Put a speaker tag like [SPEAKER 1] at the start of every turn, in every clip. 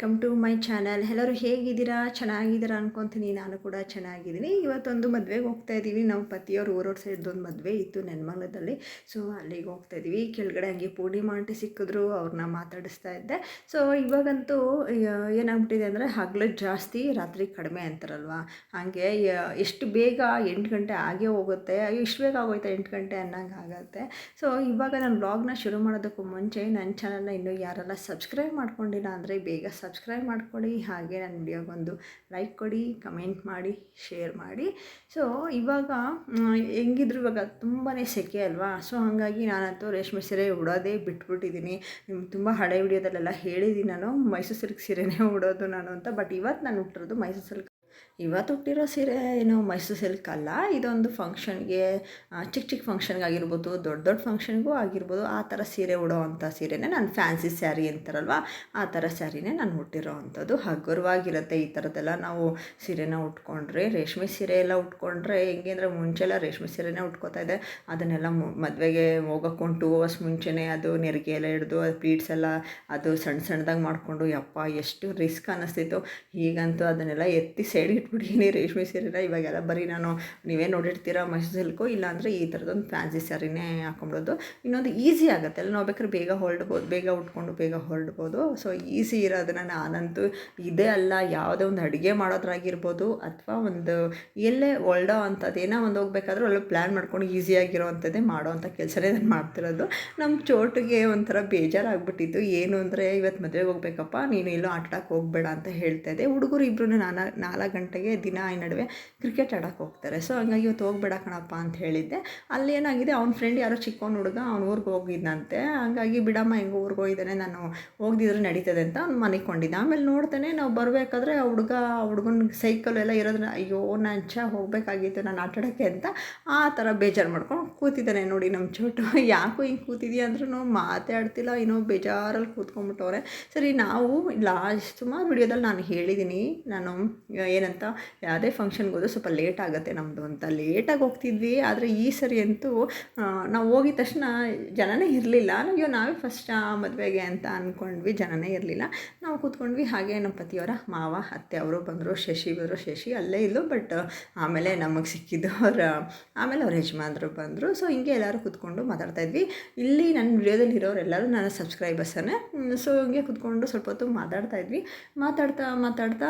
[SPEAKER 1] Welcome to my channel ಎಲ್ಲರೂ ಹೇಗಿದ್ದೀರಾ? ಚೆನ್ನಾಗಿದ್ದೀರಾ ಅನ್ಕೊತೀನಿ. ನಾನು ಕೂಡ ಚೆನ್ನಾಗಿದ್ದೀನಿ. ಇವತ್ತೊಂದು ಮದುವೆಗೆ ಹೋಗ್ತಾ ಇದ್ದೀವಿ. ನಮ್ಮ ಪತಿಯವರು ಊರೋಡ್ ಸೈಡ್ದೊಂದು ಮದುವೆ ಇತ್ತು ನೆನ್ಮಂಗ್ಲದಲ್ಲಿ. ಸೊ ಅಲ್ಲಿಗೆ ಹೋಗ್ತಾ ಇದ್ದೀವಿ. ಕೆಳಗಡೆ ಹಂಗೆ ಪೂರ್ಣಿಮಾ ಮಾಂಟಿ ಸಿಕ್ಕಿದ್ರು. ಅವ್ರನ್ನ ಮಾತಾಡಿಸ್ತಾ ಇದ್ದೆ. ಸೊ ಇವಾಗಂತೂ ಏನಾಗ್ಬಿಟ್ಟಿದೆ ಅಂದರೆ ಹಗಲು ಜಾಸ್ತಿ, ರಾತ್ರಿ ಕಡಿಮೆ ಅಂತಾರಲ್ವ? ಹಾಗೆ ಎಷ್ಟು ಬೇಗ ಎಂಟು ಗಂಟೆ ಆಗೇ ಹೋಗುತ್ತೆ. ಇಷ್ಟು ಬೇಗ ಆಗೋಯ್ತಾ ಎಂಟು ಗಂಟೆ ಅನ್ನಂಗೆ ಆಗುತ್ತೆ. ಸೊ ಇವಾಗ ನಾನು ಬ್ಲಾಗ್ನ ಶುರು ಮಾಡೋದಕ್ಕೂ ಮುಂಚೆ ನನ್ನ ಚಾನಲ್ನ ಇನ್ನೂ ಯಾರೆಲ್ಲ ಸಬ್ಸ್ಕ್ರೈಬ್ ಮಾಡ್ಕೊಂಡಿಲ್ಲ ಅಂದರೆ ಬೇಗ ಸಬ್ಸ್ಕ್ರೈಬ್ ಮಾಡಿಕೊಡಿ ಹಾಗೆ ನನ್ನ ವಿಡಿಯೋಗೊಂದು ಲೈಕ್ ಕೊಡಿ ಕಮೆಂಟ್ ಮಾಡಿ ಶೇರ್ ಮಾಡಿ. ಸೊ ಇವಾಗ ಹೆಂಗಿದ್ರು ಇವಾಗ ತುಂಬಾ ಸೆಕೆ ಅಲ್ವಾ? ಸೊ ಹಾಗಾಗಿ ನಾನಂತೂ ರೇಷ್ಮೆ ಸೀರೆ ಉಡೋದೇ ಬಿಟ್ಬಿಟ್ಟಿದ್ದೀನಿ ನಿಮ್ಗೆ ತುಂಬ ಹಳೆ ವಿಡಿಯೋದಲ್ಲೆಲ್ಲ ಹೇಳಿದ್ದೀನಿ ನಾನು, ಮೈಸೂರು ಸಿಲ್ಕ್ ಸೀರೆನೇ ಉಡೋದು ನಾನು ಅಂತ. ಬಟ್ ಇವತ್ತು ನಾನು ಹುಟ್ಟಿರೋದು ಮೈಸೂರು ಸಿಲ್ಕ್ ಇವತ್ತು ಉಟ್ಟಿರೋ ಸೀರೆ ಏನು ಮೈಸೂರು ಸಿಲ್ಕ್ ಅಲ್ಲ ಇದೊಂದು ಫಂಕ್ಷನ್ಗೆ ಚಿಕ್ಕ ಚಿಕ್ಕ ಫಂಕ್ಷನ್ಗೆ ಆಗಿರ್ಬೋದು, ದೊಡ್ಡ ದೊಡ್ಡ ಫಂಕ್ಷನ್ಗೂ ಆಗಿರ್ಬೋದು, ಆ ಥರ ಸೀರೆ ಉಡೋ ಅಂಥ ಸೀರೆನೇ ನಾನು ಫ್ಯಾನ್ಸಿ ಸ್ಯಾರಿ ಅಂತಾರಲ್ವ? ಆ ಥರ ಸ್ಯಾರಿನೇ ನಾನು ಉಟ್ಟಿರೋ ಅಂಥದ್ದು. ಹಗುರವಾಗಿರುತ್ತೆ ಈ ಥರದ್ದೆಲ್ಲ ನಾವು ಸೀರೆನ ಉಟ್ಕೊಂಡ್ರೆ, ರೇಷ್ಮೆ ಸೀರೆ ಎಲ್ಲ ಉಟ್ಕೊಂಡ್ರೆ, ಹೆಂಗೆ ಅಂದರೆ ಮುಂಚೆಲ್ಲ ರೇಷ್ಮೆ ಸೀರೆನೇ ಉಟ್ಕೋತಾ ಇದೆ ಅದನ್ನೆಲ್ಲ ಮದುವೆಗೆ ಹೋಗೋಕ್ಕೆ ಅಷ್ಟು ಮುಂಚೆನೇ ಅದು ನೆರಿಗೆ ಎಲ್ಲ ಹಿಡ್ದು, ಅದು ಪೀಡ್ಸ್ ಎಲ್ಲ ಅದು ಸಣ್ಣ ಸಣ್ಣದಾಗಿ ಮಾಡಿಕೊಂಡು, ಯಪ್ಪ, ಎಷ್ಟು ರಿಸ್ಕ್ ಅನ್ನಿಸ್ತಿತ್ತು ಈಗಂತೂ ಅದನ್ನೆಲ್ಲ ಎತ್ತಿ ಸೈಡ್ ಇಟ್ಬಿಟ್ಟಿದ್ದೀನಿ ರೇಷ್ಮೆ ಸೀರೆನ ಇವಾಗೆಲ್ಲ ಬರೀ ನಾನು ನೀವೇ ನೋಡಿರ್ತೀರ ಮೈಸೂರು ಸಿಲ್ಕು ಇಲ್ಲಾಂದರೆ ಈ ಥರದೊಂದು ಫ್ಯಾನ್ಸಿ ಸ್ಯಾರಿನೇ ಹಾಕೊಂಬಿಡೋದು ಇನ್ನೊಂದು ಈಸಿ ಆಗುತ್ತೆ. ಅಲ್ಲಿ ನಾವು ಬೇಕಾದ್ರೆ ಬೇಗ ಹೊರಡ್ಬೋದು ಬೇಗ ಉಟ್ಕೊಂಡು ಬೇಗ ಹೊರಡ್ಬೋದು ಸೊ ಈಸಿ ಇರೋದನ್ನ ನಾನಂತೂ ಇದೇ ಅಲ್ಲ, ಯಾವುದೇ ಒಂದು ಅಡುಗೆ ಮಾಡೋದ್ರಾಗಿರ್ಬೋದು, ಅಥವಾ ಒಂದು ಎಲ್ಲೇ ಒಳ್ಡೋ ಅಂಥದ್ದು, ಏನೋ ಒಂದು ಹೋಗ್ಬೇಕಾದ್ರೂ ಒಳ್ಳೆ ಪ್ಲ್ಯಾನ್ ಮಾಡ್ಕೊಂಡು ಈಸಿಯಾಗಿರೋ ಅಂಥದ್ದೇ ಮಾಡೋ ಅಂಥ ಕೆಲಸನೇ ನಾನು ಮಾಡ್ತಿರೋದು. ನಮ್ಮ ಚೋಟಿಗೆ ಒಂಥರ ಬೇಜಾರಾಗ್ಬಿಟ್ಟಿತ್ತು ಏನು ಅಂದರೆ ಇವತ್ತು ಮದುವೆಗೆ ಹೋಗ್ಬೇಕಪ್ಪ, ನೀನು ಎಲ್ಲೋ ಆಟಾಡಕ್ಕೆ ಹೋಗಬೇಡ ಅಂತ ಹೇಳ್ತಾ ಇದ್ದೆ. ಹುಡುಗರು ಇಬ್ಬರು ನಾನಾ ನಾಲ್ಕು ಗಂಟೆಗೆ ದಿನ ಈ ನಡುವೆ ಕ್ರಿಕೆಟ್ ಆಡೋಕ್ಕೆ ಹೋಗ್ತಾರೆ. ಸೊ ಹಂಗಾಗಿ ಇವತ್ತು ಹೋಗ್ಬೇಡ ಕಣಪ್ಪ ಅಂತ ಹೇಳಿದ್ದೆ. ಅಲ್ಲಿ ಏನಾಗಿದೆ, ಅವ್ನ ಫ್ರೆಂಡ್ ಯಾರೋ ಚಿಕ್ಕವನ ಹುಡುಗ ಅವ್ನ ಊರಿಗೆ ಹೋಗಿದ್ದಂತೆ ಹಂಗಾಗಿ ಬಿಡಮ್ಮ ಹೆಂಗೆ ಊರಿಗೆ ಹೋಗಿದ್ದಾನೆ, ನಾನು ಹೋಗ್ದಿದ್ರೆ ನಡೀತದೆ ಅಂತ ಅವ್ನು ಮನೆಗೆ ಕೊಂಡಿದ್ದ. ಆಮೇಲೆ ನೋಡ್ತಾನೆ, ನಾವು ಬರಬೇಕಾದ್ರೆ ಆ ಹುಡುಗ, ಆ ಹುಡುಗನ ಸೈಕಲ್ ಎಲ್ಲ ಇರೋದ್ರ ಅಯ್ಯೋ ನಾನು ಚ ಹೋಗಬೇಕಾಗಿತ್ತು, ನಾನು ಆಟಾಡೋಕ್ಕೆ ಅಂತ ಆ ಥರ ಬೇಜಾರು ಮಾಡ್ಕೊಂಡು ಕೂತಿದ್ದಾನೆ ನೋಡಿ ನಮ್ಮ ಚೋಟು. ಯಾಕೋ ಹಿಂಗೆ ಕೂತಿದ್ಯಾ ಅಂದ್ರೂ ಮಾತಾಡ್ತಿಲ್ಲ ಏನೋ ಬೇಜಾರಲ್ಲಿ ಕೂತ್ಕೊಂಡ್ಬಿಟ್ಟವ್ರೆ. ಸರಿ, ನಾವು ಲಾಸ್ಟ್ ಸುಮಾರು ವಿಡಿಯೋದಲ್ಲಿ ನಾನು ಹೇಳಿದ್ದೀನಿ ನಾನು, ಏನಂತ ಯಾವುದೇ ಫಂಕ್ಷನ್ಗೆ ಹೋದ್ರೆ ಸ್ವಲ್ಪ ಲೇಟ್ ಆಗುತ್ತೆ ನಮ್ಮದು ಅಂತ. ಲೇಟಾಗಿ ಹೋಗ್ತಿದ್ವಿ, ಆದರೆ ಈ ಸರಿ ಅಂತೂ ನಾವು ಹೋಗಿದ ತಕ್ಷಣ ಜನನೇ ಇರಲಿಲ್ಲ. ಅಯ್ಯೋ, ನಾವೇ ಫಸ್ಟ್ ಮದುವೆಗೆ ಅಂತ ಅಂದ್ಕೊಂಡ್ವಿ ಜನನೇ ಇರಲಿಲ್ಲ. ನಾವು ಕೂತ್ಕೊಂಡ್ವಿ, ಹಾಗೆ ನಮ್ಮ ಪತಿಯವರ ಮಾವ, ಅತ್ತೆ ಅವರು ಬಂದರು, ಶಶಿ ಬಂದರು. ಶಶಿ ಅಲ್ಲೇ ಇಲ್ಲೋ ಬಟ್ ಆಮೇಲೆ ನಮಗೆ ಸಿಕ್ಕಿದ್ದು ಅವರ, ಆಮೇಲೆ ಅವ್ರ ಯಜಮಾನ್ರು ಬಂದರು. ಸೊ ಹಿಂಗೆ ಎಲ್ಲರೂ ಕೂತ್ಕೊಂಡು ಮಾತಾಡ್ತಾ ಇದ್ವಿ. ಇಲ್ಲಿ ನನ್ನ ವಿಡಿಯೋದಲ್ಲಿ ಇರೋರೆಲ್ಲರೂ ನನ್ನ ಸಬ್ಸ್ಕ್ರೈಬರ್ಸನ್ನೇ ಸೊ ಹಿಂಗೆ ಕೂತ್ಕೊಂಡು ಸ್ವಲ್ಪ ಹೊತ್ತು ಮಾತಾಡ್ತಾ ಇದ್ವಿ. ಮಾತಾಡ್ತಾ ಮಾತಾಡ್ತಾ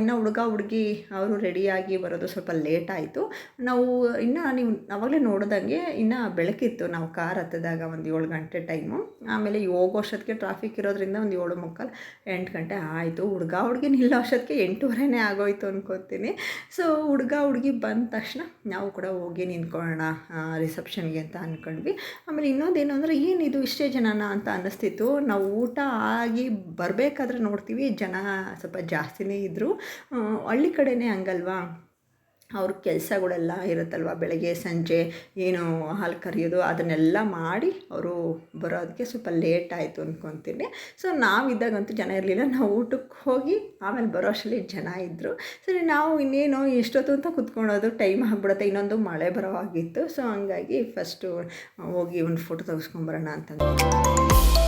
[SPEAKER 1] ಇನ್ನೂ ಹುಡುಗ, ಹುಡುಗಿ ಅವರು ರೆಡಿಯಾಗಿ ಬರೋದು ಸ್ವಲ್ಪ ಲೇಟ್ ಆಯಿತು. ನಾವು ಇನ್ನು ನೀವು ಆವಾಗಲೇ ನೋಡಿದಂಗೆ ಇನ್ನು ಬೆಳಕಿತ್ತು ನಾವು ಕಾರ್ ಹತ್ತಿದಾಗ ಒಂದು ಏಳು ಗಂಟೆ ಟೈಮು. ಆಮೇಲೆ ಹೋಗೋ ಅಷ್ಟೊತ್ತಿಗೆ ಟ್ರಾಫಿಕ್ ಇರೋದ್ರಿಂದ ಒಂದು ಏಳು ಮುಕ್ಕಾಲು ಎಂಟು ಗಂಟೆ ಆಯಿತು. ಹುಡುಗ ಹುಡುಗಿ ನಿಲ್ಲೋ ಅಷ್ಟೊತ್ತಿಗೆ ಎಂಟೂವರೆನೇ ಆಗೋಯ್ತು ಅನ್ಕೋತೀನಿ. ಸೊ ಹುಡುಗ ಹುಡುಗಿ ಬಂದ ತಕ್ಷಣ ನಾವು ಕೂಡ ಹೋಗಿ ನಿಂತ್ಕೊಳ್ಳೋಣ ರಿಸೆಪ್ಷನ್ಗೆ ಅಂತ ಅಂದ್ಕೊಂಡ್ವಿ ಆಮೇಲೆ ಇನ್ನೊಂದೇನು ಅಂದರೆ ಏನಿದು ಇಷ್ಟೇ ಜನನ ಅಂತ ಅನ್ನಿಸ್ತಿತ್ತು. ನಾವು ಊಟ ಆಗಿ ಬರಬೇಕಾದ್ರೆ ನೋಡ್ತೀವಿ. ಜನ ಸ್ವಲ್ಪ ಜಾಸ್ತಿನೇ ಇದ್ದರು ಹಳ್ಳಿ ಕಡೆನೇ ಹಂಗಲ್ವಾ? ಅವ್ರ ಕೆಲಸಗಳೆಲ್ಲ ಇರುತ್ತಲ್ವ? ಬೆಳಗ್ಗೆ, ಸಂಜೆ ಏನು ಹಾಲು ಕರೆಯೋದು, ಅದನ್ನೆಲ್ಲ ಮಾಡಿ ಅವರು ಬರೋದಕ್ಕೆ ಸ್ವಲ್ಪ ಲೇಟ್ ಆಯಿತು ಅಂದ್ಕೊತೀನಿ ಸೊ, ನಾವಿದ್ದಾಗಂತೂ ಜನ ಇರಲಿಲ್ಲ. ನಾವು ಊಟಕ್ಕೆ ಹೋಗಿ ಆಮೇಲೆ ಬರೋ ಅಷ್ಟರಲ್ಲಿ ಜನ ಇದ್ದರು ಸರಿ, ನಾವು ಇನ್ನೇನು ಎಷ್ಟೊತ್ತು ಅಂತ ಕುತ್ಕೊಳೋದು ಟೈಮ್ ಆಗಿಬಿಡುತ್ತೆ. ಇನ್ನೊಂದು ಮಳೆ ಬರೋ ಆಗಿತ್ತು ಸೊ, ಹಂಗಾಗಿ ಫಸ್ಟು ಹೋಗಿ ಒಂದು ಫೋಟೋ ತೆಗೆಸ್ಕೊಂಬರೋಣ ಅಂತಂದು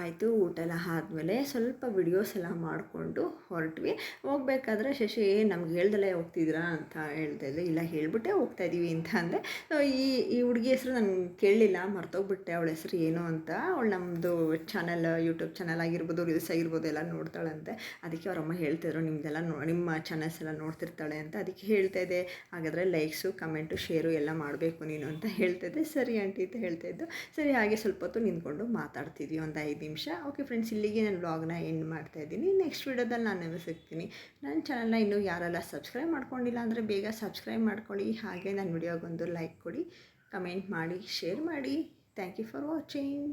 [SPEAKER 1] ಆಯಿತು, ಊಟ ಎಲ್ಲ ಆದಮೇಲೆ ಸ್ವಲ್ಪ ವಿಡಿಯೋಸ್ ಎಲ್ಲ ಮಾಡಿಕೊಂಡು ಹೊರಟ್ವಿ. ಹೋಗ್ಬೇಕಾದ್ರೆ ಶಶಿ ನಮ್ಗೆ ಹೇಳ್ದಲ್ಲೇ ಹೋಗ್ತಿದ್ದೀರಾ? ಅಂತ ಹೇಳ್ತಾ ಇದ್ದೆ ಇಲ್ಲ, ಹೇಳಿಬಿಟ್ಟೆ ಹೋಗ್ತಾ ಇದ್ದೀವಿ ಅಂತ ಅಂದರೆ ಈ ಈ ಹುಡುಗಿ ಹೆಸರು ನಾನು ಕೇಳಲಿಲ್ಲ, ಮರ್ತೋಗ್ಬಿಟ್ಟೆ. ಅವಳ ಹೆಸರು ಏನು ಅಂತ. ಅವಳು ನಮ್ಮದು ಚಾನಲ್ ಯೂಟ್ಯೂಬ್ ಚಾನಲ್ ಆಗಿರ್ಬೋದು ರೀಲ್ಸ್ ಆಗಿರ್ಬೋದು ಎಲ್ಲ ನೋಡ್ತಾಳಂತೆ. ಅದಕ್ಕೆ ಅವರಮ್ಮ ಹೇಳ್ತಿದ್ರು ನಿಮ್ಮದೆಲ್ಲ ನೋ, ನಿಮ್ಮ ಚಾನಲ್ಸ್ ಎಲ್ಲ ನೋಡ್ತಿರ್ತಾಳೆ ಅಂತ ಅದಕ್ಕೆ ಹೇಳ್ತಾ ಇದ್ದೆ. ಹಾಗಾದರೆ ಲೈಕ್ಸು ಕಮೆಂಟು ಶೇರು ಎಲ್ಲ ಮಾಡಬೇಕು ನೀನು ಅಂತ ಹೇಳ್ತಿದ್ದೆ ಸರಿ ಆಂಟಿ ಅಂತ ಹೇಳ್ತಾ ಇದ್ದು. ಸರಿ, ಹಾಗೆ ಸ್ವಲ್ಪ ಹೊತ್ತು ನಿಂತ್ಕೊಂಡು ಮಾತಾಡ್ತಿದ್ವಿ. ಒಂದು ಐದು ಓಕೆ ಫ್ರೆಂಡ್ಸ್ ಇಲ್ಲಿಗೆ ನಾನು ವ್ಲಾಗ್ನ ಎಂಡ್ ಮಾಡ್ತಾ ಇದ್ದೀನಿ. ನೆಕ್ಸ್ಟ್ ವೀಡಿಯೋದಲ್ಲಿ ನಾನು ನಿಮಗೆ ಸಿಗ್ತೀನಿ. ನನ್ನ ಚಾನಲ್ನ ಇನ್ನೂ ಯಾರೆಲ್ಲ ಸಬ್ಸ್ಕ್ರೈಬ್ ಮಾಡ್ಕೊಂಡಿಲ್ಲ ಅಂದರೆ ಬೇಗ ಸಬ್ಸ್ಕ್ರೈಬ್ ಮಾಡ್ಕೊಳ್ಳಿ. ಹಾಗೆ ನನ್ನ ವಿಡಿಯೋಗೊಂದು ಲೈಕ್ ಕೊಡಿ. ಕಮೆಂಟ್ ಮಾಡಿ ಶೇರ್ ಮಾಡಿ. Thank you for watching